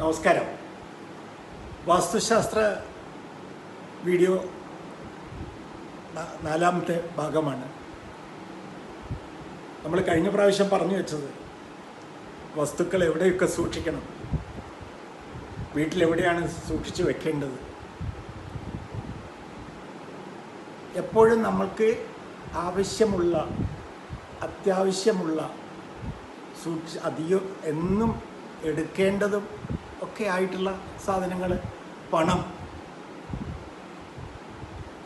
നമസ്കാരം. വാസ്തുശാസ്ത്ര വീഡിയോ നാലാമത്തെ ഭാഗമാണ്. നമ്മൾ കഴിഞ്ഞ പ്രാവശ്യം പറഞ്ഞു വെച്ചത് വസ്തുക്കൾ എവിടെയൊക്കെ സൂക്ഷിക്കണം? വീട്ടിലെവിടെയാണ് സൂക്ഷിച്ചു വെക്കേണ്ടത്? എപ്പോഴും നമ്മൾക്ക് ആവശ്യമുള്ള അത്യാവശ്യമുള്ള സൂക്ഷി അധികം എന്നും എടുക്കേണ്ടതും ഒക്കെ ആയിട്ടുള്ള സാധനങ്ങൾ. പണം.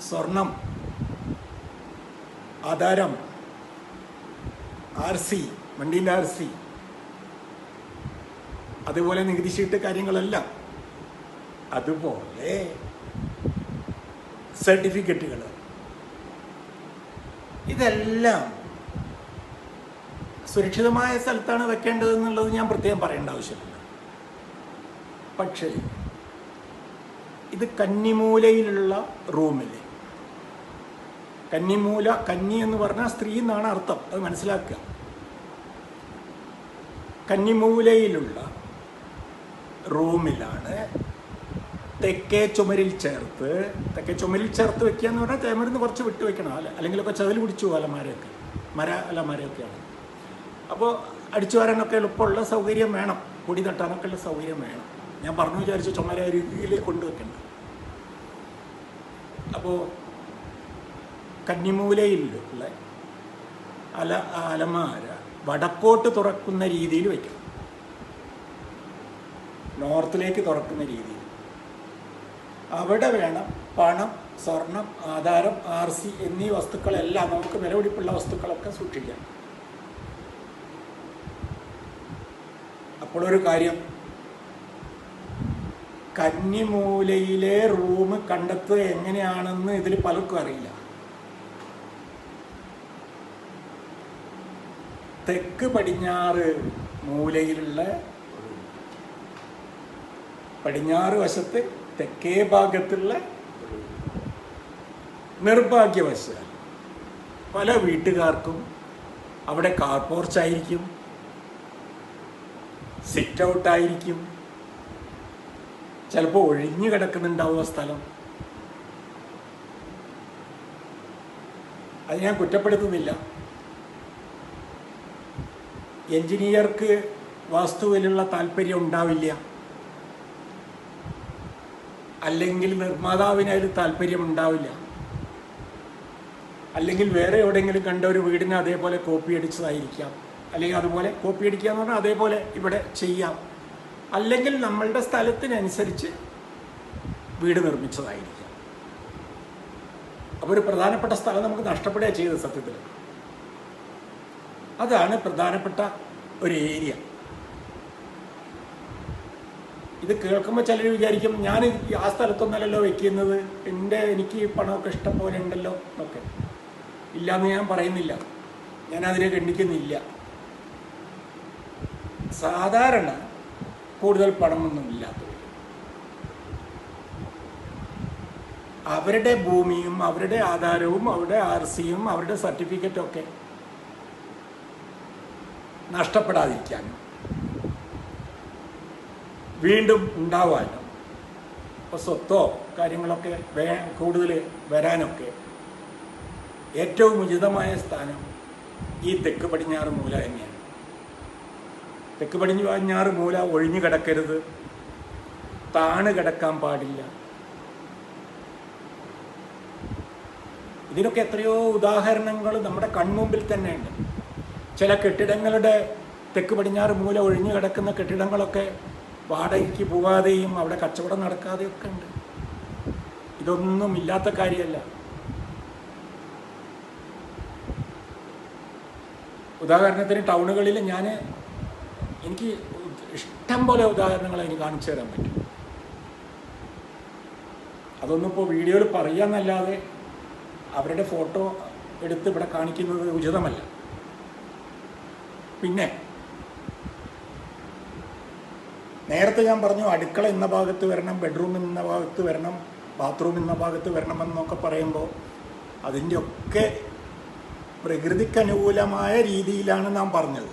സ്വർണം. ആധാരം. R C. വണ്ടീന്റെ R C. അതുപോലെ നികുതി ചീട്ട് കാര്യങ്ങളെല്ലാം. അതുപോലെ സർട്ടിഫിക്കറ്റുകൾ. ഇതെല്ലാം സുരക്ഷിതമായ സ്ഥലത്താണ് വെക്കേണ്ടത് എന്നുള്ളത് ഞാൻ പ്രത്യേകം പറയേണ്ട ആവശ്യമില്ല. പക്ഷേ ഇത് കന്നിമൂലയിലുള്ള റൂമില്ലേ കന്നിമൂല കന്നി എന്ന് പറഞ്ഞാൽ സ്ത്രീ എന്നാണ് അർത്ഥം. അത് മനസ്സിലാക്കുക. കന്നിമൂലയിലുള്ള റൂമിലാണ് തെക്കേ ചുമരിൽ ചേർത്ത് തെക്കേ ചുമരിൽ ചേർത്ത് വെക്കുക എന്ന് പറഞ്ഞാൽ തേമരുന്ന് കുറച്ച് വിട്ട് വെക്കണം. അല്ല അല്ലെങ്കിൽ ഇപ്പോൾ ചതിൽ പിടിച്ചു അലമാരയൊക്കെ മര അലമാരയൊക്കെയാണ് അപ്പോൾ അടിച്ചു വരാനൊക്കെ എളുപ്പമുള്ള സൗകര്യം വേണം. പൊടി തട്ടാനൊക്കെ ഉള്ള സൗകര്യം വേണം. ഞാൻ പറഞ്ഞു വിചാരിച്ചു ചുമര രീതിയിലേക്ക് കൊണ്ടുവെക്കണ്ട അപ്പോൾ കന്നിമൂലയിലുള്ള അല അലമാര വടക്കോട്ട് തുറക്കുന്ന രീതിയിൽ വയ്ക്കണം. നോർത്തിലേക്ക് തുറക്കുന്ന രീതിയിൽ. അവിടെ വേണം പണം സ്വർണം ആധാരം ആർ സി എന്നീ വസ്തുക്കളെല്ലാം നമുക്ക് വിലപിടിപ്പുള്ള വസ്തുക്കളൊക്കെ സൂക്ഷിക്കാം. അപ്പോഴൊരു കാര്യം കന്നിമൂലയിലെ റൂം കണ്ടെത്തുക എങ്ങനെയാണെന്ന് ഇതിൽ പലർക്കും അറിയില്ല. തെക്ക് പടിഞ്ഞാറ് മൂലയിലുള്ള പടിഞ്ഞാറ് വശത്ത് തെക്കേ ഭാഗത്തുള്ള നിർഭാഗ്യവശാൽ പല വീട്ടുകാർക്കും അവിടെ കാർ പോർച്ചായിരിക്കും സിറ്റ് ഔട്ടായിരിക്കും ചിലപ്പോൾ ഒഴിഞ്ഞു കിടക്കുന്നുണ്ടാവും ആ സ്ഥലം. അത് ഞാൻ കുറ്റപ്പെടുത്തുന്നില്ല. എഞ്ചിനീയർക്ക് വാസ്തുവിലുള്ള താല്പര്യം ഉണ്ടാവില്ല. അല്ലെങ്കിൽ നിർമ്മാതാവിന് അതിൽ താല്പര്യം ഉണ്ടാവില്ല. അല്ലെങ്കിൽ വേറെ എവിടെയെങ്കിലും കണ്ട ഒരു വീടിനെ അതേപോലെ കോപ്പി അടിച്ചതായിരിക്കാം അല്ലെങ്കിൽ അതുപോലെ കോപ്പി അടിക്കുക എന്ന് പറഞ്ഞാൽ അതേപോലെ ഇവിടെ ചെയ്യാം. അല്ലെങ്കിൽ നമ്മളുടെ സ്ഥലത്തിനനുസരിച്ച് വീട് നിർമ്മിച്ചതായിരിക്കാം. അപ്പോൾ ഒരു പ്രധാനപ്പെട്ട സ്ഥലം നമുക്ക് നഷ്ടപ്പെടുക ചെയ്തത് സത്യത്തിൽ. അതാണ് പ്രധാനപ്പെട്ട ഒരു ഏരിയ. ഇത് കേൾക്കുമ്പോൾ ചിലർ വിചാരിക്കും ഞാൻ ആ സ്ഥലത്തൊന്നല്ലല്ലോ വെക്കുന്നത്. എന്റെ എനിക്ക് പണമൊക്കെ ഇഷ്ടം പോലെ ഉണ്ടല്ലോ. എന്നൊക്കെ. ഇല്ലയെന്ന് ഞാൻ പറയുന്നില്ല. ഞാൻ ഖണ്ഡിക്കുന്നില്ല. സാധാരണ കൂടുതൽ പണമൊന്നും ഇല്ലാത്തവർ. അവരുടെ ഭൂമിയും അവരുടെ ആധാരവും അവരുടെ ആർ സിയും അവരുടെ സർട്ടിഫിക്കറ്റും ഒക്കെ നഷ്ടപ്പെടാതിരിക്കാനും വീണ്ടും ഉണ്ടാവാനും ഇപ്പോൾ സ്വത്തോ കാര്യങ്ങളൊക്കെ വേ കൂടുതൽ വരാനൊക്കെ ഏറ്റവും ഉചിതമായ സ്ഥാനം ഈ തെക്ക് പടിഞ്ഞാറ് മൂല തന്നെയാണ്. തെക്ക് പടിഞ്ഞു പടിഞ്ഞാറ് മൂല ഒഴിഞ്ഞു കിടക്കരുത്. താണ് കിടക്കാൻ പാടില്ല. ഇതിനൊക്കെ എത്രയോ ഉദാഹരണങ്ങൾ നമ്മുടെ കൺമുമ്പിൽ തന്നെയുണ്ട്. ചില കെട്ടിടങ്ങളുടെ തെക്ക് പടിഞ്ഞാറ് മൂല ഒഴിഞ്ഞു കിടക്കുന്ന കെട്ടിടങ്ങളൊക്കെ വാടകയ്ക്ക് പോവാതെയും അവിടെ കച്ചവടം നടക്കാതെയൊക്കെ ഉണ്ട്. ഇതൊന്നും ഇല്ലാത്ത കാര്യമല്ല. ഉദാഹരണത്തിന് ടൗണുകളിൽ ഞാൻ എനിക്ക് ഇഷ്ടം പോലെ ഉദാഹരണങ്ങൾ എനിക്ക് കാണിച്ചു തരാൻ പറ്റും. അതൊന്നും ഇപ്പോൾ വീഡിയോയിൽ പറയാന്നല്ലാതെ അവരുടെ ഫോട്ടോ എടുത്ത് ഇവിടെ കാണിക്കുന്നത് ഉചിതമല്ല. പിന്നെ നേരത്തെ ഞാൻ പറഞ്ഞു അടുക്കള ഇന്ന ഭാഗത്ത് വരണം ബെഡ്റൂം ഇന്ന ഭാഗത്ത് വരണം ബാത്റൂം ഇന്ന ഭാഗത്ത് വരണമെന്നൊക്കെ പറയുമ്പോൾ അതിന്റെയൊക്കെ പ്രകൃതിക്കനുകൂലമായ രീതിയിലാണ് നാം പറഞ്ഞത്.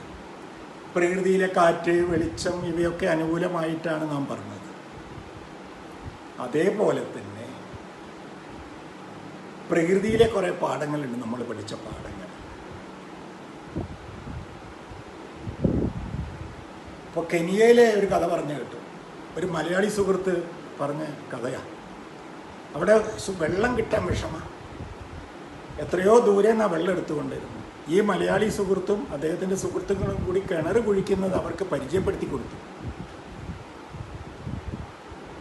പ്രകൃതിയിലെ കാറ്റ് വെളിച്ചം ഇവയൊക്കെ അനുകൂലമായിട്ടാണ് നാം പറഞ്ഞത്. അതേപോലെ തന്നെ പ്രകൃതിയിലെ കുറേ പാഠങ്ങളുണ്ട് നമ്മൾ പഠിച്ച പാഠങ്ങൾ. ഇപ്പോൾ കെനിയയിലെ ഒരു കഥ പറഞ്ഞു കേട്ടു. ഒരു മലയാളി സുഹൃത്ത് പറഞ്ഞ കഥയാണ് അവിടെ വെള്ളം കിട്ടാൻ വിഷമ. എത്രയോ ദൂരെ നിന്നാണ് വെള്ളം എടുത്തുകൊണ്ടിരുന്നു ഈ മലയാളി സുഹൃത്തും അദ്ദേഹത്തിന്റെ സുഹൃത്തുക്കളും കൂടി കിണർ കുഴിക്കുന്നത് അവർക്ക് പരിചയപ്പെടുത്തി കൊടുത്തു.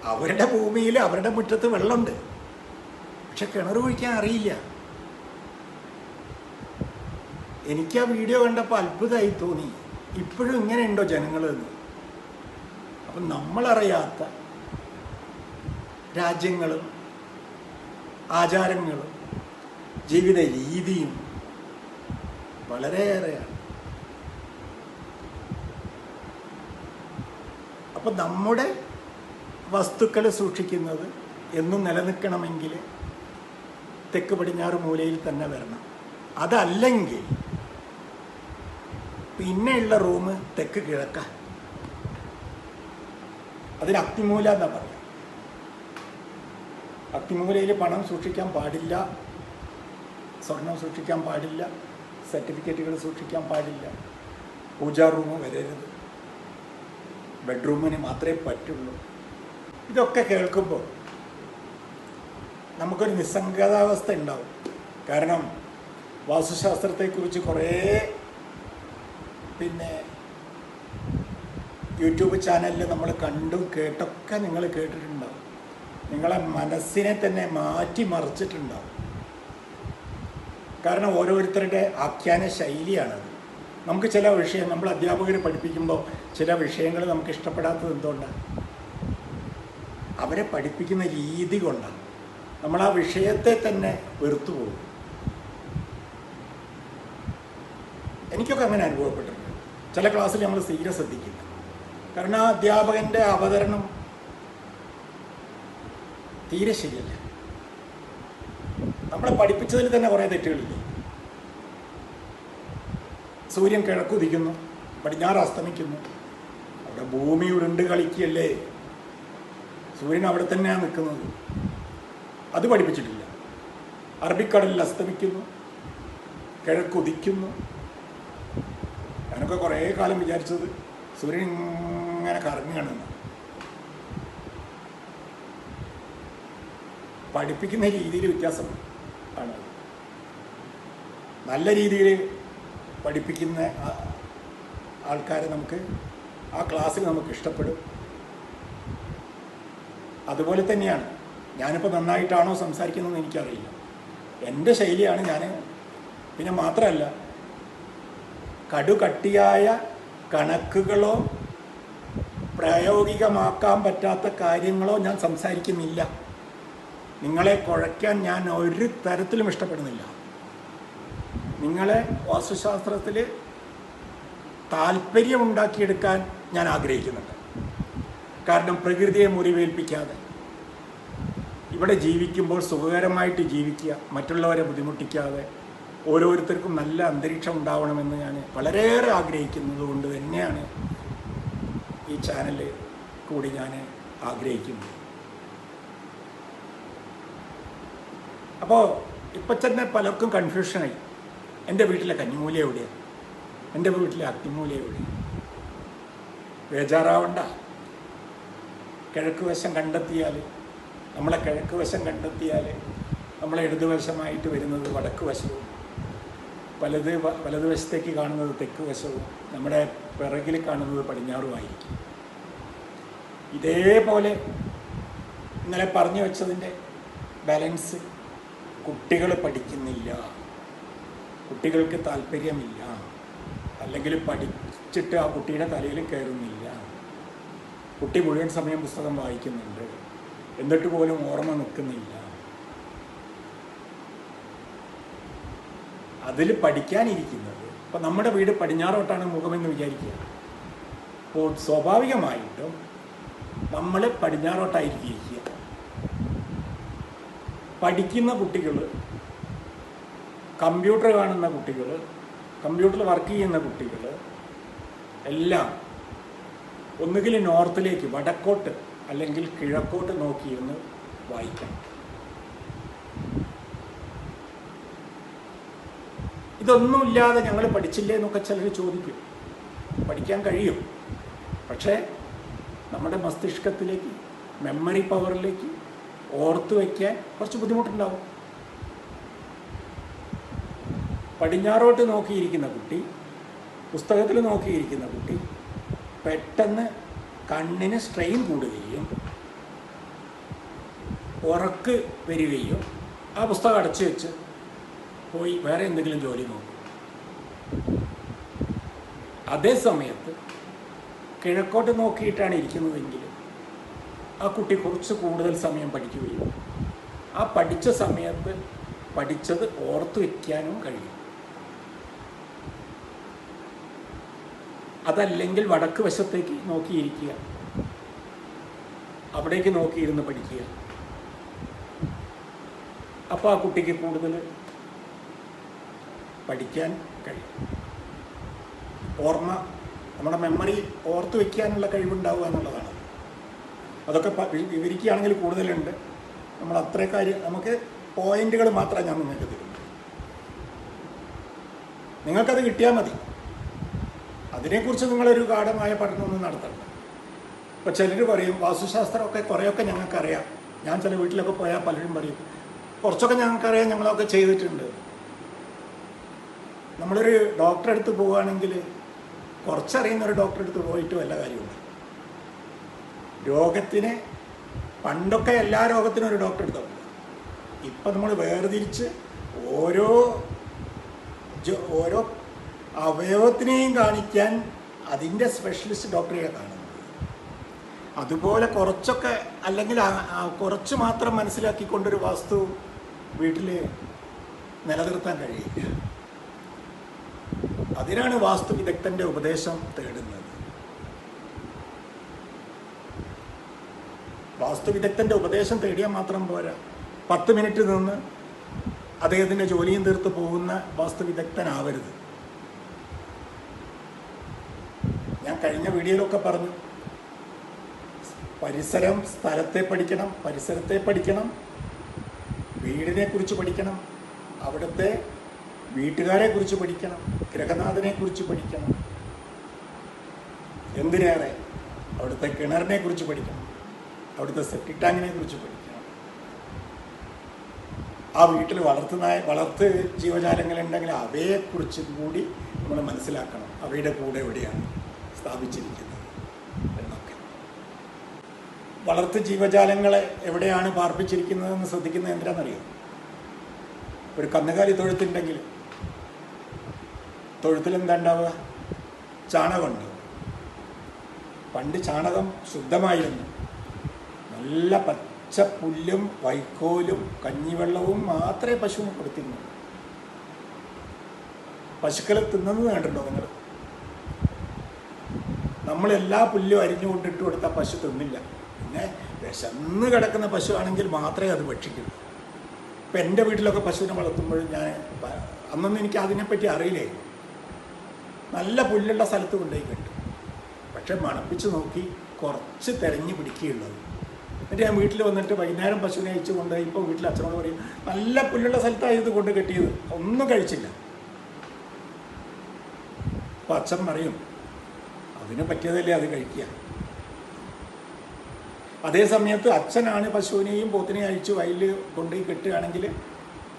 അവരുടെ ഭൂമിയിൽ അവരുടെ മുറ്റത്ത് വെള്ളമുണ്ട്. പക്ഷെ കിണർ കുഴിക്കാൻ അറിയില്ല. എനിക്ക് ആ വീഡിയോ കണ്ടപ്പോൾ അത്ഭുതമായി തോന്നി. ഇപ്പോഴും ഇങ്ങനെയുണ്ടോ ജനങ്ങൾ എന്ന്. അപ്പം നമ്മളറിയാത്ത രാജ്യങ്ങളും ആചാരങ്ങളും ജീവിത രീതിയും വളരെയേറെയാണ്. അപ്പം നമ്മുടെ വസ്തുക്കൾ സൂക്ഷിക്കുന്നത് എന്നും നിലനിൽക്കണമെങ്കിൽ തെക്ക് പടിഞ്ഞാറ് മൂലയിൽ തന്നെ വരണം. അതല്ലെങ്കിൽ പിന്നെയുള്ള റൂം തെക്ക് കിഴക്ക. അതിന് അത്തിമൂല എന്നാ പറയാം അത്തിമൂലയിൽ പണം സൂക്ഷിക്കാൻ പാടില്ല. സ്വർണം സൂക്ഷിക്കാൻ പാടില്ല. സർട്ടിഫിക്കറ്റുകൾ സൂക്ഷിക്കാൻ പാടില്ല. പൂജാ റൂം വരരുത്. ബെഡ്റൂമിന് മാത്രമേ പറ്റുള്ളൂ. ഇതൊക്കെ കേൾക്കുമ്പോൾ നമുക്കൊരു നിസ്സംഗതാവസ്ഥ ഉണ്ടാവും. കാരണം വാസ്തുശാസ്ത്രത്തെക്കുറിച്ച് കുറേ പിന്നെ യൂട്യൂബ് ചാനലിൽ നമ്മൾ കണ്ടും കേട്ടൊക്കെ നിങ്ങൾ കേട്ടിട്ടുണ്ടാവും. നിങ്ങളെ മനസ്സിനെ തന്നെ മാറ്റി മറിച്ചിട്ടുണ്ടാവും കാരണം ഓരോരുത്തരുടെ ആഖ്യാന ശൈലിയാണത്. നമുക്ക് ചില വിഷയം നമ്മൾ അധ്യാപകർ പഠിപ്പിക്കുമ്പോൾ ചില വിഷയങ്ങൾ നമുക്ക് ഇഷ്ടപ്പെടാത്തത് എന്തുകൊണ്ടാണ് അവരെ പഠിപ്പിക്കുന്ന രീതി കൊണ്ടാണ് നമ്മൾ ആ വിഷയത്തെ തന്നെ വെറുത്തു പോകും. എനിക്കൊക്കെ അങ്ങനെ അനുഭവപ്പെട്ടിട്ടുണ്ട്. ചില ക്ലാസ്സിൽ നമ്മൾ തീരെ ശ്രദ്ധിക്കില്ല. കാരണം ആ അധ്യാപകന്റെ അവതരണം തീരെ ശരിയല്ല. നമ്മളെ പഠിപ്പിച്ചതിൽ തന്നെ കുറേ തെറ്റുകളില്ലേ സൂര്യൻ കിഴക്കുദിക്കുന്നു പടിഞ്ഞാറ് അസ്തമിക്കുന്നു. അവിടെ ഭൂമി ഉരുണ്ട് കളിക്കുകയല്ലേ? സൂര്യൻ അവിടെ തന്നെയാണ് നിൽക്കുന്നത്. അത് പഠിപ്പിച്ചിട്ടില്ല. അറബിക്കടലിൽ അസ്തമിക്കുന്നു കിഴക്കുദിക്കുന്നു. ഞാനൊക്കെ കുറേ കാലം വിചാരിച്ചത് സൂര്യൻ ഇങ്ങനെ കറങ്ങുകയാണെന്ന് പഠിപ്പിക്കുന്ന രീതിയിൽ വ്യത്യാസം ആണ്. നല്ല രീതിയിൽ പഠിപ്പിക്കുന്ന ആൾക്കാരെ നമുക്ക് ആ ക്ലാസ്സിൽ നമുക്ക് ഇഷ്ടപ്പെടും. അതുപോലെ തന്നെയാണ്. ഞാനിപ്പോൾ നന്നായിട്ടാണോ സംസാരിക്കുന്നതെന്ന് എനിക്കറിയില്ല. എന്റെ ശൈലിയാണ് ഞാൻ പിന്നെ മാത്രമല്ല കടുകട്ടിയായ കണക്കുകളോ പ്രായോഗികമാക്കാൻ പറ്റാത്ത കാര്യങ്ങളോ ഞാൻ സംസാരിക്കുന്നില്ല. നിങ്ങളെ കുഴയ്ക്കാൻ ഞാൻ ഒരു തരത്തിലും ഇഷ്ടപ്പെടുന്നില്ല. നിങ്ങളെ വാസ്തുശാസ്ത്രത്തിൽ താല്പര്യം ഉണ്ടാക്കിയെടുക്കാൻ ഞാൻ ആഗ്രഹിക്കുന്നുണ്ട്. കാരണം പ്രകൃതിയെ മുറിവേൽപ്പിക്കാതെ. ഇവിടെ ജീവിക്കുമ്പോൾ സുഖകരമായിട്ട് ജീവിക്കുക മറ്റുള്ളവരെ ബുദ്ധിമുട്ടിക്കാതെ ഓരോരുത്തർക്കും നല്ല അന്തരീക്ഷം ഉണ്ടാവണമെന്ന് ഞാൻ വളരെയേറെ ആഗ്രഹിക്കുന്നത് കൊണ്ട് തന്നെയാണ് ഈ ചാനൽ കൂടി ഞാൻ ആഗ്രഹിക്കുന്നത്. അപ്പോൾ ഇപ്പം തന്നെ പലർക്കും കൺഫ്യൂഷനായി എന്റെ വീട്ടിലെ കന്നിമൂല എവിടെയാണ് എന്റെ വീട്ടിലെ അഗ്നിമൂല എവിടെയാണ് ബേജാറാവണ്ട. കിഴക്ക് വശം കണ്ടെത്തിയാൽ നമ്മളെ കിഴക്ക് വശം കണ്ടെത്തിയാൽ നമ്മളെ ഇടതുവശമായിട്ട് വരുന്നത് വടക്ക് വശവും വലത് വലതുവശത്തേക്ക് കാണുന്നത് തെക്ക് വശവും നമ്മുടെ പിറകിൽ കാണുന്നത് പടിഞ്ഞാറുമായിരിക്കും ഇതേപോലെ ഇന്നലെ പറഞ്ഞു വെച്ചതിന്റെ ബാലൻസ് കുട്ടികൾ പഠിക്കുന്നില്ല. കുട്ടികൾക്ക് താല്പര്യമില്ല. അല്ലെങ്കിൽ പഠിച്ചിട്ട് ആ കുട്ടിയുടെ തലയിൽ കയറുന്നില്ല. കുട്ടി മുഴുവൻ സമയം പുസ്തകം വായിക്കുന്നുണ്ട്. എന്നിട്ട് പോലും ഓർമ്മ നിൽക്കുന്നില്ല. അതിൽ പഠിക്കാനിരിക്കുന്നത്. ഇപ്പം നമ്മുടെ വീട് പടിഞ്ഞാറോട്ടാണ് മുഖമെന്ന് വിചാരിക്കുക. അപ്പോൾ സ്വാഭാവികമായിട്ടും നമ്മൾ പടിഞ്ഞാറോട്ടായിരിക്കും പഠിക്കുന്ന കുട്ടികൾ കമ്പ്യൂട്ടർ കാണുന്ന കുട്ടികൾ കമ്പ്യൂട്ടറിൽ വർക്ക് ചെയ്യുന്ന കുട്ടികൾ എല്ലാം ഒന്നുകിൽ നോർത്തിലേക്ക് വടക്കോട്ട് അല്ലെങ്കിൽ കിഴക്കോട്ട് നോക്കിയിരുന്ന് വായിക്കണം. ഇതൊന്നുമില്ലാതെ ഞങ്ങൾ പഠിച്ചില്ലേ എന്നൊക്കെ ചിലർ ചോദിക്കും. പഠിക്കാൻ കഴിയും. പക്ഷേ നമ്മുടെ മസ്തിഷ്കത്തിലേക്ക് മെമ്മറി പവറിലേക്ക് ഓർത്ത് വയ്ക്കാൻ കുറച്ച് ബുദ്ധിമുട്ടുണ്ടാവും. പടിഞ്ഞാറോട്ട് നോക്കിയിരിക്കുന്ന കുട്ടി പുസ്തകത്തിൽ നോക്കിയിരിക്കുന്ന കുട്ടി പെട്ടെന്ന് കണ്ണിന് സ്ട്രെയിൻ കൂടുകയും ഉറക്ക് വരികയും ആ പുസ്തകം അടച്ചു വെച്ച് പോയി വേറെ എന്തെങ്കിലും ജോലി നോക്കും. അതേ സമയത്ത് കിഴക്കോട്ട് നോക്കിയിട്ടാണ് ഇരിക്കുന്നതെങ്കിൽ ആ കുട്ടി കുറച്ച് കൂടുതൽ സമയം പഠിക്കുകയും ആ പഠിച്ച സമയത്ത് പഠിച്ചത് ഓർത്തു വയ്ക്കാനും കഴിയും. അതല്ലെങ്കിൽ വടക്ക് വശത്തേക്ക് നോക്കിയിരിക്കുക. അവിടേക്ക് നോക്കിയിരുന്ന് പഠിക്കുക. അപ്പോൾ ആ കുട്ടിക്ക് കൂടുതൽ പഠിക്കാൻ കഴിയും. ഓർമ്മ നമ്മുടെ മെമ്മറി ഓർത്തു വയ്ക്കാനുള്ള കഴിവുണ്ടാവുക എന്നുള്ളതാണ്. അതൊക്കെ വിവരിക്കുകയാണെങ്കിൽ കൂടുതലുണ്ട്. നമ്മൾ അത്ര കാര്യം നമുക്ക് പോയിന്റുകൾ മാത്രമേ ഞാൻ നിങ്ങൾക്ക് തരുന്നു നിങ്ങൾക്കത് കിട്ടിയാൽ മതി. അതിനെക്കുറിച്ച് നിങ്ങളൊരു ഗാഠമായ പഠനമൊന്നും നടത്തണ്ട ഇപ്പോൾ ചിലർ പറയും വാസ്തുശാസ്ത്രമൊക്കെ കുറേയൊക്കെ ഞങ്ങൾക്കറിയാം. ഞാൻ ചില വീട്ടിലൊക്കെ പോയാൽ പലരും പറയും കുറച്ചൊക്കെ ഞങ്ങൾക്കറിയാം ഞങ്ങളൊക്കെ ചെയ്തിട്ടുണ്ട്. നമ്മളൊരു ഡോക്ടറെ അടുത്ത് പോവുകയാണെങ്കിൽ കുറച്ചറിയുന്ന ഒരു ഡോക്ടറെ അടുത്ത് പോയിട്ട് വല്ല കാര്യമുണ്ട്. രോഗത്തിന് പണ്ടൊക്കെ എല്ലാ രോഗത്തിനും ഒരു ഡോക്ടറെ അടുത്ത് പോകും ഇപ്പം നമ്മൾ വേർതിരിച്ച് ഓരോ ഓരോ അവയവത്തിനെയും കാണിക്കാൻ അതിന്റെ സ്പെഷ്യലിസ്റ്റ് ഡോക്ടറെ കാണുന്നത് അതുപോലെ കുറച്ചൊക്കെ അല്ലെങ്കിൽ കുറച്ച് മാത്രം മനസ്സിലാക്കിക്കൊണ്ടൊരു വാസ്തു വീട്ടിൽ നിലനിർത്താൻ കഴിയില്ല. അതിനാണ് വാസ്തു വിദഗ്ധന്റെ ഉപദേശം തേടുന്നത്. വാസ്തു വിദഗ്ധന്റെ ഉപദേശം തേടിയാൽ മാത്രം പോരാ. പത്ത് മിനിറ്റ് നിന്ന് അദ്ദേഹത്തിന്റെ ജോലിയും തീർത്ത് പോകുന്ന വാസ്തു വിദഗ്ധനാവരുത്. ഞാൻ കഴിഞ്ഞ വീഡിയോയിലൊക്കെ പറഞ്ഞു. പരിസരം സ്ഥലത്തെ പഠിക്കണം പരിസരത്തെ പഠിക്കണം വീടിനെ കുറിച്ച് പഠിക്കണം അവിടുത്തെ വീട്ടുകാരെ കുറിച്ച് പഠിക്കണം ഗ്രഹനാഥനെ കുറിച്ച് പഠിക്കണം. എന്തിനേറെ? അവിടുത്തെ കിണറിനെ കുറിച്ച് പഠിക്കണം അവിടുത്തെ സെപ്റ്റിക് ടാങ്കിനെ കുറിച്ച് പഠിക്കണം. ആ വീട്ടിൽ വളർത്തുന്ന വളർത്ത് ജീവജാലങ്ങളുണ്ടെങ്കിൽ അവയെക്കുറിച്ച് കൂടി നമ്മൾ മനസ്സിലാക്കണം. അവയുടെ കൂടെ എവിടെയാണ്? സ്ഥാപിച്ചിരിക്കുന്നത്. എന്നൊക്കെ. വളർത്ത് ജീവജാലങ്ങളെ എവിടെയാണ് പാർപ്പിച്ചിരിക്കുന്നതെന്ന് ശ്രദ്ധിക്കുന്നത് എന്തിനാണെന്നറിയോ? ഒരു കന്നുകാലി തൊഴുത്തുണ്ടെങ്കിൽ തൊഴുത്തിൽ എന്താ ഉണ്ടാവുക? ചാണകമുണ്ട്. പണ്ട് ചാണകം ശുദ്ധമായിരുന്നു. നല്ല പച്ച പുല്ലും വൈക്കോലും കഞ്ഞിവെള്ളവും മാത്രമേ പശുവിന് കൊടുത്തിരുന്നു പശുക്കളെ തിന്നുന്നത് കണ്ടിട്ടുണ്ടോ നിങ്ങൾ? നമ്മൾ എല്ലാ പുല്ലും അരിഞ്ഞുകൊണ്ട് ഇട്ട് കൊടുത്താൽ പശു തിന്നില്ല. പിന്നെ വിശന്ന് കിടക്കുന്ന പശു ആണെങ്കിൽ മാത്രമേ അത് ഭക്ഷിക്കൂ. ഇപ്പം എന്റെ വീട്ടിലൊക്കെ പശുവിനെ വളർത്തുമ്പോഴും ഞാൻ അന്നൊന്നും എനിക്ക് അതിനെപ്പറ്റി അറിയില്ലേ നല്ല പുല്ലുള്ള സ്ഥലത്ത് കൊണ്ടുപോയി കണ്ടു പക്ഷെ മണപ്പിച്ച് നോക്കി കുറച്ച് തിരഞ്ഞു പിടിക്കുകയുള്ളത് എന്നിട്ട് ഞാൻ വീട്ടിൽ വന്നിട്ട് വൈകുന്നേരം പശുവിനെ അയച്ചു കൊണ്ടുപോയി ഇപ്പോൾ വീട്ടിൽ അച്ഛനോട് പറയും നല്ല പുല്ലുള്ള സ്ഥലത്താണ് ഇത് കൊണ്ട് കെട്ടിയത്. ഒന്നും കഴിച്ചില്ല. അപ്പം അച്ഛൻ പറയും അതിന് പറ്റിയതല്ലേ അത് കഴിക്കുക. അതേ സമയത്ത് അച്ഛനാണ് പശുവിനെയും പോത്തിനെയും അഴിച്ച് വയലിൽ കൊണ്ടുപോയി കെട്ടുകയാണെങ്കിൽ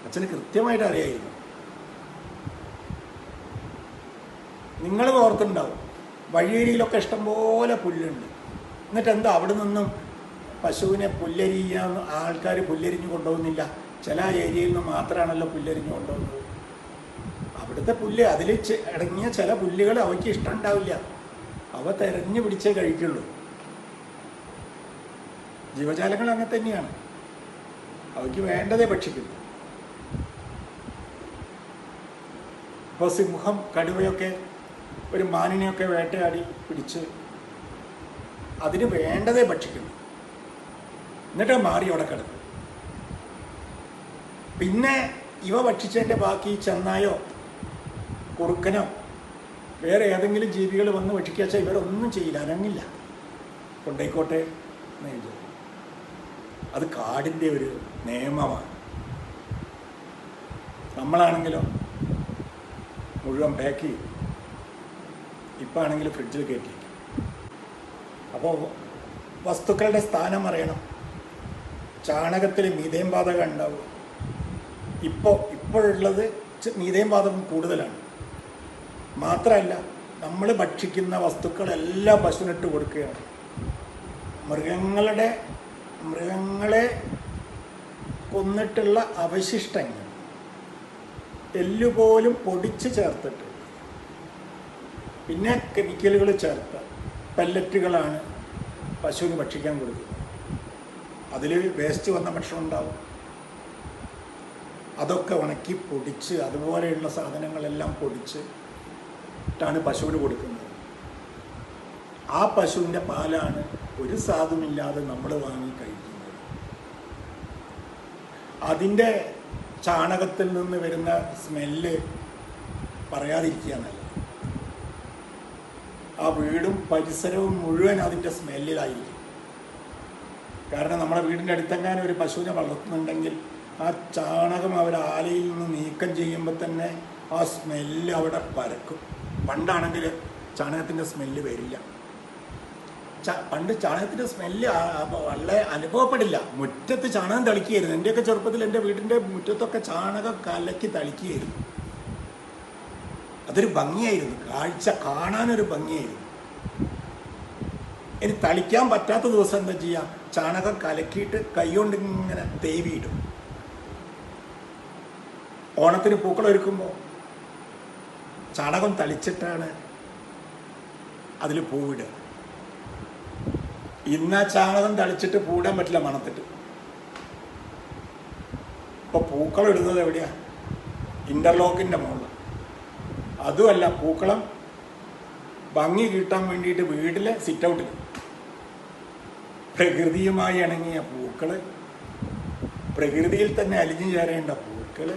അച്ഛന് കൃത്യമായിട്ട് അറിയായിരുന്നു. നിങ്ങൾ ഓർത്തുണ്ടാവും വഴിയരിയിലൊക്കെ ഇഷ്ടംപോലെ പുല്ലുണ്ട്. എന്നിട്ട് എന്താ അവിടെ നിന്നും പശുവിനെ പുല്ലരിയാൻ ആൾക്കാർ പുല്ലരിഞ്ഞ് കൊണ്ടുപോകുന്നില്ല. ചില ഏരിയയിൽ നിന്ന് മാത്രമാണല്ലോ പുല്ലരിഞ്ഞ് കൊണ്ടുപോകുന്നത്. അവിടുത്തെ പുല്ല് അതിൽ അടങ്ങിയ ചില പുല്ലുകൾ അവയ്ക്ക് ഇഷ്ടം ഉണ്ടാവില്ല. അവ തെരഞ്ഞു പിടിച്ചേ കഴിക്കുള്ളൂ. ജീവജാലങ്ങൾ അങ്ങനെ തന്നെയാണ്. അവയ്ക്ക് വേണ്ടതേ ഭക്ഷിക്കുന്നു. ഇപ്പോൾ സിംഹം കടുവയൊക്കെ ഒരു മാനിനെയൊക്കെ വേട്ടയാടി പിടിച്ച് അതിന് വേണ്ടതേ ഭക്ഷിക്കുന്നു. എന്നിട്ട് മാറി അവിടെ കിടക്കും. പിന്നെ ഇവ ഭക്ഷിച്ചതിന്റെ ബാക്കി ചെന്നായോ കുറുക്കനോ വേറെ ഏതെങ്കിലും ജീവികൾ വന്ന് ഭക്ഷിക്കാച്ചാൽ ഇവരൊന്നും ചെയ്യില്ല അനങ്ങില്ല. കൊണ്ടേക്കോട്ടെ എന്ന്. അത് കാടിന്റെ ഒരു നിയമമാണ്. നമ്മളാണെങ്കിലും മുഴുവൻ പാക്ക് ചെയ്യും. ഇപ്പം ആണെങ്കിൽ ഫ്രിഡ്ജിൽ കയറ്റി അപ്പോൾ വസ്തുക്കളുടെ സ്ഥാനം അറിയണം. ചാണകത്തിൽ മീതേം ബാധകം ഉണ്ടാവും ഇപ്പോൾ ഇപ്പോഴുള്ളത് മീതേം ബാധകം കൂടുതലാണ്. മാത്രമല്ല നമ്മൾ ഭക്ഷിക്കുന്ന വസ്തുക്കളെല്ലാം പശുവിനിട്ട് കൊടുക്കുകയാണ്. മൃഗങ്ങളുടെ മൃഗങ്ങളെ കൊന്നിട്ടുള്ള അവശിഷ്ടങ്ങൾ എല്ലുപോലും പൊടിച്ച് ചേർത്തിട്ട് പിന്നെ കെമിക്കലുകൾ ചേർത്ത് പെല്ലറ്റുകളാണ് പശുവിന് ഭക്ഷിക്കാൻ കൊടുക്കുന്നത്. അതിൽ വേസ്റ്റ് വന്ന ഭക്ഷണം ഉണ്ടാവും. അതൊക്കെ ഉണക്കി പൊടിച്ച് അതുപോലെയുള്ള സാധനങ്ങളെല്ലാം പൊടിച്ച് ാണ് പശുവിന് കൊടുക്കുന്നത്. ആ പശുവിന്റെ പാലാണ് ഒരു സാധുമില്ലാതെ നമ്മൾ വാങ്ങി കഴിക്കുന്നത്. അതിന്റെ ചാണകത്തിൽ നിന്ന് വരുന്ന സ്മെല്ല് പറയാതിരിക്കുക ആ വീടും പരിസരവും മുഴുവൻ അതിന്റെ സ്മെല്ലിലായിരിക്കും. കാരണം നമ്മുടെ വീടിന്റെ അടുത്തെങ്ങാനും ഒരു പശുവിനെ വളർത്തുന്നുണ്ടെങ്കിൽ ആ ചാണകം അവർ ആലയിൽ നിന്ന് നീക്കം ചെയ്യുമ്പോൾ തന്നെ ആ സ്മെല്ല് അവിടെ പരക്കും. പണ്ടാണെങ്കിൽ ചാണകത്തിന്റെ സ്മെല്ല് വരില്ല. പണ്ട് ചാണകത്തിന്റെ സ്മെല്ല് വളരെ അനുഭവപ്പെടില്ല. മുറ്റത്ത് ചാണകം തളിക്കുകയായിരുന്നു. എന്റെയൊക്കെ ചെറുപ്പത്തിൽ എന്റെ വീടിന്റെ മുറ്റത്തൊക്കെ ചാണകം കലക്കി തളിക്കുകയായിരുന്നു. അതൊരു ഭംഗിയായിരുന്നു. കാഴ്ച കാണാനൊരു ഭംഗിയായിരുന്നു. ഇനി തളിക്കാൻ പറ്റാത്ത ദിവസം എന്താ ചെയ്യുക ചാണകം കലക്കിയിട്ട് കൈകൊണ്ട് ഇങ്ങനെ തേവിയിടും. ഓണത്തിന് പൂക്കൾ ഒരുക്കുമ്പോൾ ചാണകം തളിച്ചിട്ടാണ് അതിൽ പൂവിടുക. ഇന്ന് ആ ചാണകം തളിച്ചിട്ട് പൂടാൻ പറ്റില്ല മണത്തിട്ട്. ഇപ്പൊ പൂക്കളം ഇടുന്നത് എവിടെയാ? ഇന്റർലോക്കിന്റെ മുകളിൽ അതുമല്ല പൂക്കളം ഭംഗി കിട്ടാൻ വേണ്ടിയിട്ട് വീട്ടിലെ സിറ്റ് ഔട്ടിൽ പ്രകൃതിയുമായി ഇണങ്ങിയ പൂക്കൾ പ്രകൃതിയിൽ തന്നെ അലിഞ്ഞു ചേരേണ്ട പൂക്കൾ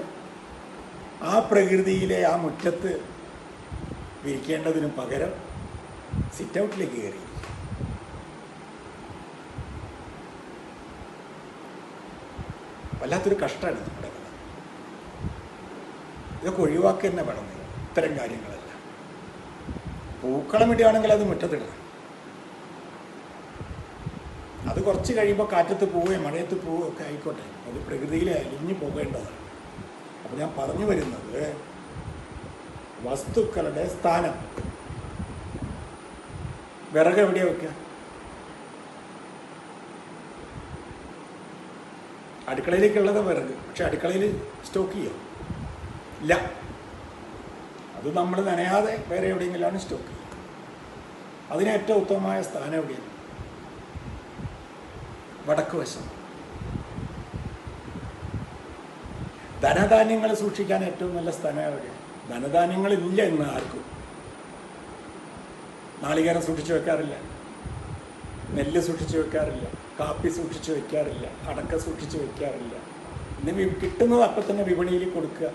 ആ പ്രകൃതിയിലെ ആ മുറ്റത്ത് വിരിക്കേണ്ടതിന് പകരം സിറ്റ് ഔട്ടിലേക്ക് കയറി. വല്ലാത്തൊരു കഷ്ടമാണ് നമ്മുടെ കഥ ഇതൊക്കെ ഒഴിവാക്കി തന്നെ വേണം നിങ്ങൾ. ഇത്തരം കാര്യങ്ങളെല്ലാം. പൂക്കളം ഇടുകയാണെങ്കിൽ അത് മുറ്റത്തിടണം. അത് കുറച്ച് കഴിയുമ്പോൾ കാറ്റത്ത് പോവുകയും മഴയത്ത് പോവുകയും ആയിക്കോട്ടെ. അത് പ്രകൃതിയിൽ അലിഞ്ഞു പോകേണ്ടതാണ്. അപ്പോൾ ഞാൻ പറഞ്ഞു വരുന്നത് വസ്തുക്കളുടെ സ്ഥാനം. വിറക് എവിടെയാ വെക്കുക അടുക്കളയിലേക്കുള്ളത് വിറക്. പക്ഷെ അടുക്കളയിൽ സ്റ്റോക്ക് ചെയ്യോ? ഇല്ല. അത് നമ്മൾ നനയാതെ വേറെ എവിടെയെങ്കിലാണ് സ്റ്റോക്ക് ചെയ്യുക. അതിന് ഏറ്റവും ഉത്തമമായ സ്ഥാനം എവിടെയാണ്? വടക്ക് വശം. ധനധാന്യങ്ങൾ സൂക്ഷിക്കാൻ ഏറ്റവും നല്ല സ്ഥലം എവിടെയാണ്? ധനധാന്യങ്ങൾ ഇല്ല ഇന്ന് ആർക്കും. നാളികേരം സൂക്ഷിച്ചു വെക്കാറില്ല. നെല്ല് സൂക്ഷിച്ചു വെക്കാറില്ല. കാപ്പി സൂക്ഷിച്ചു വെക്കാറില്ല. അടക്ക സൂക്ഷിച്ചു വെക്കാറില്ല. ഇന്ന് കിട്ടുന്നത് അപ്പം തന്നെ വിപണിയിൽ കൊടുക്കുക.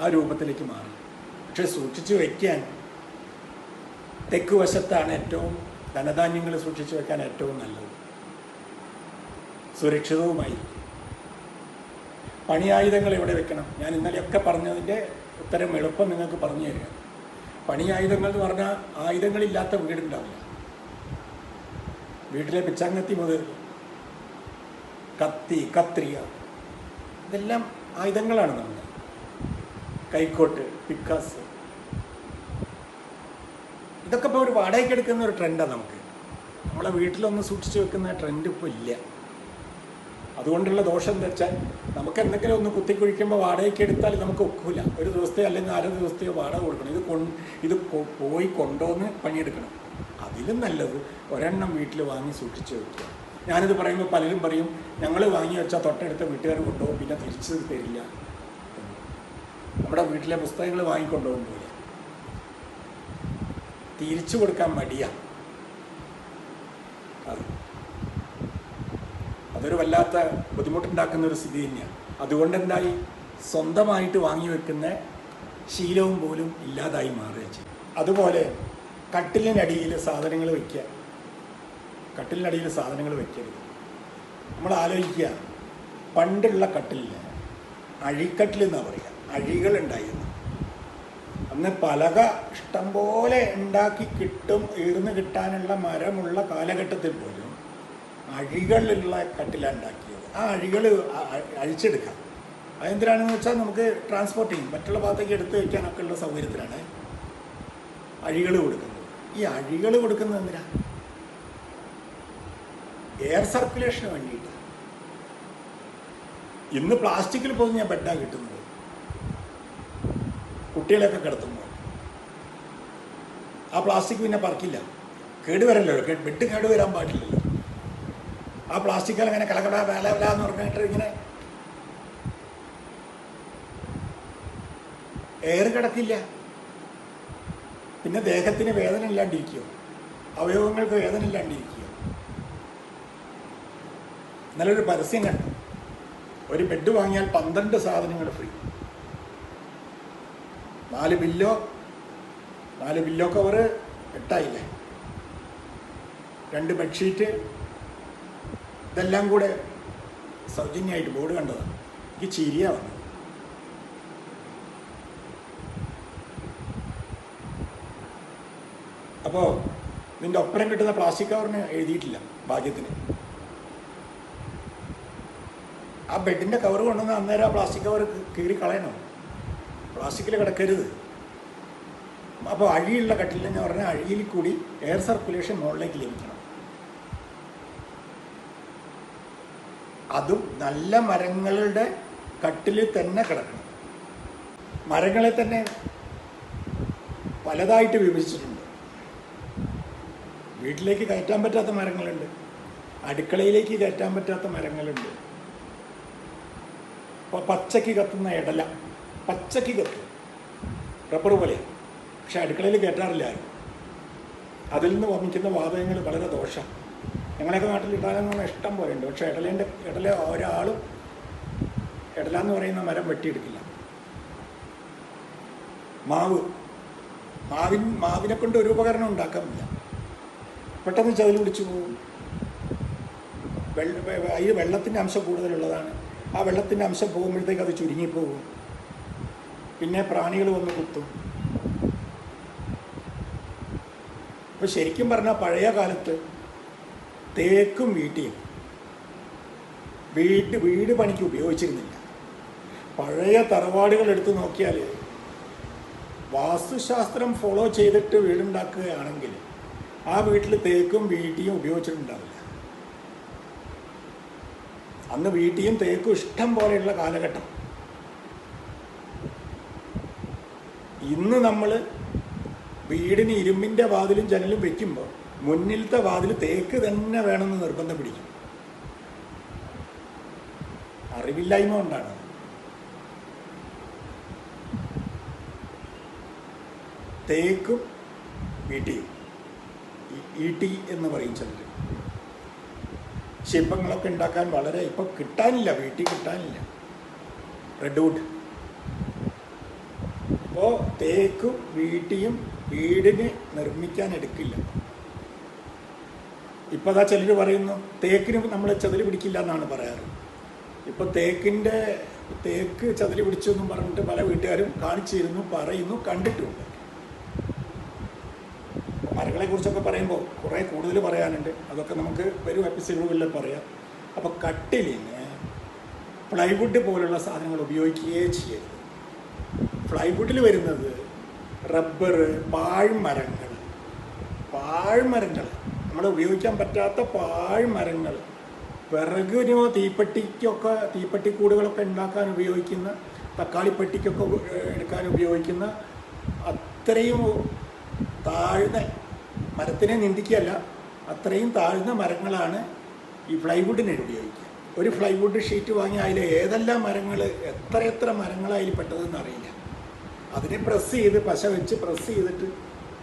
ആ രൂപത്തിലേക്ക് മാറി. പക്ഷെ സൂക്ഷിച്ചു വെക്കാൻ തെക്ക് വശത്താണ് ഏറ്റവും ധനധാന്യങ്ങൾ സൂക്ഷിച്ചു വെക്കാൻ ഏറ്റവും നല്ലത്. സുരക്ഷിതവുമായി പണിയായുധങ്ങൾ എവിടെ വെക്കണം? ഞാൻ ഇന്നലെയൊക്കെ പറഞ്ഞതിന്റെ ഉത്തരം എളുപ്പം നിങ്ങൾക്ക് പറഞ്ഞു തരിക. പണിയായുധങ്ങൾ എന്ന് പറഞ്ഞാൽ ആയുധങ്ങളില്ലാത്ത വീടുണ്ടാവില്ല. വീട്ടിലെ പിച്ചാങ്ങത്തി മുതൽ കത്തി കത്രിക ഇതെല്ലാം ആയുധങ്ങളാണ് നമ്മൾ കൈക്കോട്ട് പിക്കാസ്. ഇതൊക്കെ ഇപ്പോൾ ഒരു വാടകയ്ക്ക് എടുക്കുന്ന ഒരു ട്രെൻഡാണ് നമുക്ക്. നമ്മളെ വീട്ടിലൊന്ന് സൂക്ഷിച്ചു വെക്കുന്ന ട്രെൻഡ് ഇപ്പോൾ ഇല്ല. അതുകൊണ്ടുള്ള ദോഷം എന്താ വെച്ചാൽ നമുക്ക് എന്തെങ്കിലും ഒന്ന് കുത്തിക്കുഴിക്കുമ്പോൾ വാടകയ്ക്ക് എടുത്താൽ നമുക്ക് ഒക്കില്ല ഒരു ദിവസത്തെ അല്ലെങ്കിൽ നാല് ദിവസത്തെയോ വാടക കൊടുക്കണം. ഇത് കൊ ഇത് പോയി കൊണ്ടുവന്ന് പണിയെടുക്കണം. അതിലും നല്ലത് ഒരെണ്ണം വീട്ടിൽ വാങ്ങി സൂക്ഷിച്ച് വെക്കുക. ഞാനിത് പറയുമ്പോൾ പലരും പറയും ഞങ്ങൾ വാങ്ങി വെച്ചാൽ തൊട്ടടുത്ത വീട്ടുകാർ കൊണ്ടുപോകും പിന്നെ തിരിച്ച് തരില്ല. നമ്മുടെ വീട്ടിലെ പുസ്തകങ്ങൾ വാങ്ങിക്കൊണ്ടുപോകും പോലെ. തിരിച്ചു കൊടുക്കാൻ മടിയാണ് അത് അതൊരു വല്ലാത്ത ബുദ്ധിമുട്ടുണ്ടാക്കുന്ന ഒരു സ്ഥിതി തന്നെയാണ്. അതുകൊണ്ട് എന്തായി? സ്വന്തമായിട്ട് വാങ്ങി വെക്കുന്ന ശീലവും പോലും ഇല്ലാതായി മാറുക ചെയ്യും അതുപോലെ കട്ടിലിനടിയിൽ സാധനങ്ങൾ വയ്ക്കുക കട്ടിലിനടിയിൽ സാധനങ്ങൾ വയ്ക്കരുത് നമ്മൾ ആലോചിക്കുക പണ്ടുള്ള കട്ടിലിന് അഴിക്കട്ടിൽ എന്നാണ് പറയുക? അഴികൾ ഉണ്ടായിരുന്നു. അന്ന് പലക ഇഷ്ടംപോലെ ഉണ്ടാക്കി കിട്ടും ഈർന്ന് കിട്ടാനുള്ള മരമുള്ള കാലഘട്ടത്തിൽ പോലും. അഴികളുള്ള കട്ടിലാണ് ഉണ്ടാക്കിയത് ആ അഴികൾ അഴിച്ചെടുക്കാം. അതെന്തിനാണെന്ന് വെച്ചാൽ നമുക്ക് ട്രാൻസ്പോർട്ടിങ് മറ്റുള്ള ഭാഗത്തേക്ക് എടുത്തു വയ്ക്കാനൊക്കെ ഉള്ള സൗകര്യത്തിലാണ് അഴികൾ കൊടുക്കുന്നത്. ഈ അഴികൾ കൊടുക്കുന്നത് എന്തിനാ? എയർ സർക്കുലേഷന് വേണ്ടിയിട്ട്. ഇന്ന് പ്ലാസ്റ്റിക്കിൽ പൊതിഞ്ഞ ബെഡാണ് കിട്ടുന്നത്. കുട്ടികളെയൊക്കെ കിടത്തുമ്പോൾ. ആ പ്ലാസ്റ്റിക് പിന്നെ പറക്കില്ല. കേടുവരല്ലോ. ബെഡ് കേടുവരാൻ പാടില്ലല്ലോ. ആ പ്ലാസ്റ്റിക്കൽ ഇങ്ങനെ കലകട വേല വേല എന്ന് പറഞ്ഞിട്ട് ഇങ്ങനെ എയർ കിടക്കില്ല. പിന്നെ ദേഹത്തിന് വേദന ഇല്ലാണ്ടിരിക്കുമോ അവയവങ്ങൾക്ക് വേദന ഇല്ലാണ്ടിരിക്കുമോ നല്ലൊരു പരസ്യം കണ്ടു. ഒരു ബെഡ് വാങ്ങിയാൽ പന്ത്രണ്ട് സാധനങ്ങൾ ഫ്രീ. നാല് ബില്ലോ നാല് ബില്ലോ കവറ് എട്ടായില്ലേ? രണ്ട് ബെഡ്ഷീറ്റ് ഇതെല്ലാം കൂടെ സൗജന്യമായിട്ട് ബോർഡ് കണ്ടതാണ്. എനിക്ക് ചിരിയാ വന്നു അപ്പോൾ നിന്റെ ഒപ്പരം കിട്ടുന്ന പ്ലാസ്റ്റിക് കവറിന് എഴുതിയിട്ടില്ല ഭാഗ്യത്തിന്. ആ ബെഡിന്റെ കവർ കൊണ്ടുവന്ന് അന്നേരം ആ പ്ലാസ്റ്റിക് കവർ കീറി കളയണം? പ്ലാസ്റ്റിക്കിൽ കിടക്കരുത്. അപ്പോൾ അഴിയുള്ള കട്ടിലെന്ന് പറഞ്ഞാൽ അഴിയിൽ കൂടി എയർ സർക്കുലേഷൻ മുകളിലേക്ക് ലഭിക്കണം. അതും നല്ല മരങ്ങളുടെ കട്ടിലിൽ തന്നെ കിടക്കണം. മരങ്ങളെ തന്നെ പലതായിട്ട് വിഭജിച്ചിട്ടുണ്ട്. വീട്ടിലേക്ക് കയറ്റാൻ പറ്റാത്ത മരങ്ങളുണ്ട്. അടുക്കളയിലേക്ക് കയറ്റാൻ പറ്റാത്ത മരങ്ങളുണ്ട്. പച്ചക്ക് കത്തുന്ന ഇടല പച്ചക്ക് കത്തും. റബ്ബർ പോലെ. പക്ഷെ അടുക്കളയിൽ കയറ്റാറില്ല അതിൽ നിന്ന് വമിക്കുന്ന വാതകങ്ങൾ വളരെ ദോഷം ഞങ്ങളെയൊക്കെ നാട്ടിൽ ഇടാനെന്ന് പറഞ്ഞാൽ ഇഷ്ടം പോലെ ഉണ്ട് പക്ഷേ ഇടലേന്റെ ഇടല ഒരാളും ഇടല എന്ന് പറയുന്ന മരം വെട്ടിയെടുക്കില്ല. മാവ്. മാവിൻ മാവിനെ കൊണ്ട് ഒരു ഉപകരണം ഉണ്ടാക്കാറില്ല. പെട്ടെന്ന് ചതിൽ പിടിച്ചു പോകും വെള്ള അതിൽ വെള്ളത്തിന്റെ അംശം കൂടുതലുള്ളതാണ്. ആ വെള്ളത്തിന്റെ അംശം പോകുമ്പോഴത്തേക്ക് അത് ചുരുങ്ങിപ്പോകും. പിന്നെ പ്രാണികൾ വന്ന് കുത്തും. അപ്പോൾ ശരിക്കും പറഞ്ഞാൽ പഴയ കാലത്ത് തേക്കും വീട്ടിയും. വീട് വീട് പണിക്ക് ഉപയോഗിച്ചിരുന്നില്ല. പഴയ തറവാടുകൾ എടുത്തു നോക്കിയാൽ വാസ്തുശാസ്ത്രം ഫോളോ ചെയ്തിട്ട് വീടുണ്ടാക്കുകയാണെങ്കിൽ ആ വീട്ടിൽ തേക്കും വീട്ടിയും ഉപയോഗിച്ചിട്ടുണ്ടാവില്ല. അന്ന് വീട്ടിയും തേക്കും ഇഷ്ടം പോലെയുള്ള കാലഘട്ടം. ഇന്ന് നമ്മൾ വീടിന് ഇരുമ്പിന്റെ വാതിലും ജനലും വെക്കുമ്പോൾ മുന്നിലത്തെ വാതിൽ തേക്ക് തന്നെ വേണമെന്ന് നിർബന്ധം പിടിക്കും. അറിവില്ലായ്മ കൊണ്ടാണ്. തേക്കും വീട്ടിയും ഈട്ടി എന്ന് പറയും ചിലർ. ശില്പങ്ങളൊക്കെ ഉണ്ടാക്കാൻ വളരെ ഇപ്പം കിട്ടാനില്ല വീട്ടിൽ കിട്ടാനില്ല. റെഡ് വുഡ് അപ്പോൾ തേക്കും വീട്ടിയും വീടിന് നിർമ്മിക്കാൻ എടുക്കില്ല. ഇപ്പം അതാ ചിലർ പറയുന്നു തേക്കിന് നമ്മൾ ചതിൽ പിടിക്കില്ല എന്നാണ് പറയാറ്. ഇപ്പോൾ തേക്കിന്റെ തേക്ക് ചതിൽ പിടിച്ചു എന്നും പറഞ്ഞിട്ട് പല വീട്ടുകാരും കാണിച്ചിരുന്നു പറയുന്നു കണ്ടിട്ടുണ്ട്. മരങ്ങളെ കുറിച്ചൊക്കെ പറയുമ്പോൾ കുറേ കൂടുതൽ പറയാനുണ്ട്. അതൊക്കെ നമുക്ക് വരും എപ്പിസോഡുകളിൽ പറയാം. അപ്പോൾ കട്ടിലിന് പ്ലൈവുഡ് പോലുള്ള സാധനങ്ങൾ ഉപയോഗിക്കുകയേ ചെയ്യരുത്. പ്ലൈവുഡിൽ വരുന്നത് റബ്ബർ പാഴ്മരങ്ങൾ പാഴ്മരങ്ങൾ നമ്മൾ ഉപയോഗിക്കാൻ പറ്റാത്ത പാഴ്മരങ്ങൾ വിറകിനോ തീപ്പെട്ടിക്കൊക്കെ തീപ്പെട്ടിക്കൂടുകളൊക്കെ ഉണ്ടാക്കാൻ ഉപയോഗിക്കുന്ന തക്കാളിപ്പെട്ടിക്കൊക്കെ എടുക്കാൻ ഉപയോഗിക്കുന്ന അത്രയും താഴ്ന്ന മരത്തിനെ നിന്ദിക്കുകയല്ല അത്രയും താഴ്ന്ന മരങ്ങളാണ് ഈ ഫ്ലൈവുഡിനെ ഉപയോഗിക്കുക. ഒരു ഫ്ലൈവുഡ് ഷീറ്റ് വാങ്ങി അതിൽ ഏതെല്ലാം മരങ്ങൾ എത്ര എത്ര മരങ്ങളായി പെട്ടതെന്ന് അറിയില്ല. അതിനെ പ്രസ് ചെയ്ത് പശ വെച്ച് പ്രസ് ചെയ്തിട്ട്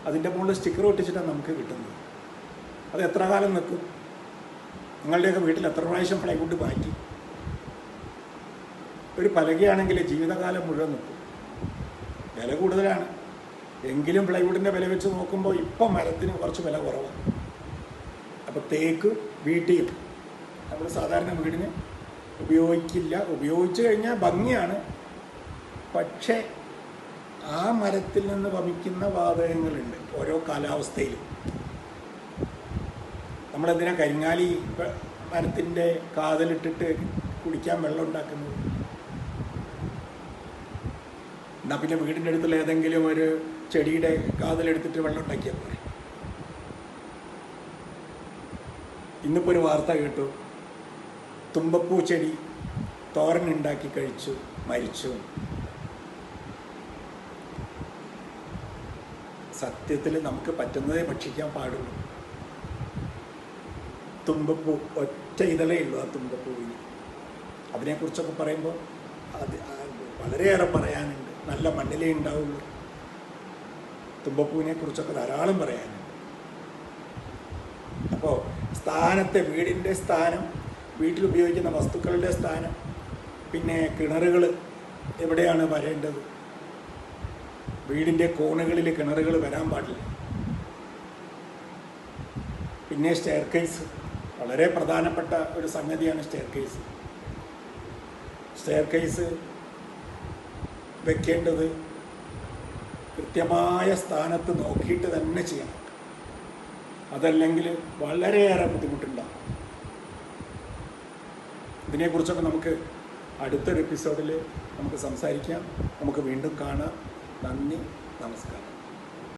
അതിന്റെ മുകളിൽ സ്റ്റിക്കർ ഒട്ടിച്ചിട്ടാണ് നമുക്ക് കിട്ടുന്നത്. അത് എത്ര കാലം നിൽക്കും? നിങ്ങളുടെയൊക്കെ വീട്ടിൽ എത്ര പ്രാവശ്യം പ്ലൈവുഡ് മാറ്റി? ഒരു പലകയാണെങ്കിൽ ജീവിതകാലം മുഴുവൻ നിൽക്കും. വില കൂടുതലാണ്. എങ്കിലും പ്ലൈവുഡിന്റെ വില വെച്ച് നോക്കുമ്പോൾ ഇപ്പം മരത്തിന് കുറച്ച് വില കുറവാണ്. അപ്പോൾ തേക്ക് വീട്ടിയും നമ്മൾ സാധാരണ വീടിന് ഉപയോഗിക്കില്ല. ഉപയോഗിച്ചു കഴിഞ്ഞാൽ ഭംഗിയാണ്. പക്ഷേ ആ മരത്തിൽ നിന്ന് വമിക്കുന്ന വാതകങ്ങളുണ്ട് ഓരോ കാലാവസ്ഥയിലും. നമ്മളെന്തിനാ കരിങ്ങാലി മരത്തിന്റെ കാതലിട്ടിട്ട് കുടിക്കാൻ വെള്ളം ഉണ്ടാക്കുന്നത്? എന്നാൽ പിന്നെ വീടിന്റെ അടുത്തുള്ള ഏതെങ്കിലും ഒരു ചെടിയുടെ കാതലെടുത്തിട്ട് വെള്ളം ഉണ്ടാക്കിയാൽ പോരെ. ഇന്നിപ്പോൾ ഒരു വാർത്ത കേട്ടു. തുമ്പപ്പൂ ചെടി തോരൻ ഉണ്ടാക്കി കഴിച്ചു മരിച്ചു. സത്യത്തിൽ നമുക്ക് പറ്റുന്നതേ ഭക്ഷിക്കാൻ പാടുള്ളൂ. തുമ്പപ്പൂ ഒറ്റ ഇതളേ ഉള്ളൂ ആ തുമ്പപ്പൂവിന്. അതിനെക്കുറിച്ചൊക്കെ പറയുമ്പോൾ അത് വളരെയേറെ പറയാനുണ്ട്. നല്ല മണ്ണിലേ ഉണ്ടാവുള്ളൂ. തുമ്പപ്പൂവിനെ കുറിച്ചൊക്കെ ധാരാളം പറയാനുണ്ട്. അപ്പോൾ സ്ഥാനത്തെ വീടിന്റെ സ്ഥാനം വീട്ടിൽ ഉപയോഗിക്കുന്ന വസ്തുക്കളുടെ സ്ഥാനം പിന്നെ കിണറുകൾ എവിടെയാണ് വരേണ്ടത്? വീടിന്റെ കോണുകളിൽ കിണറുകൾ വരാൻ പാടില്ല. പിന്നെ സ്റ്റെയർ കേസ് വളരെ പ്രധാനപ്പെട്ട ഒരു സംഗതിയാണ് സ്റ്റെയർ കേസ് സ്റ്റെയർ കേസ് വെക്കേണ്ടത് കൃത്യമായ സ്ഥാനത്ത് നോക്കിയിട്ട് തന്നെ ചെയ്യണം. അതല്ലെങ്കിൽ വളരെയേറെ ബുദ്ധിമുട്ടുണ്ടാകും ഇതിനെക്കുറിച്ചൊക്കെ നമുക്ക് അടുത്തൊരു എപ്പിസോഡിൽ നമുക്ക് സംസാരിക്കാം. നമുക്ക് വീണ്ടും കാണാം. നന്ദി നമസ്കാരം.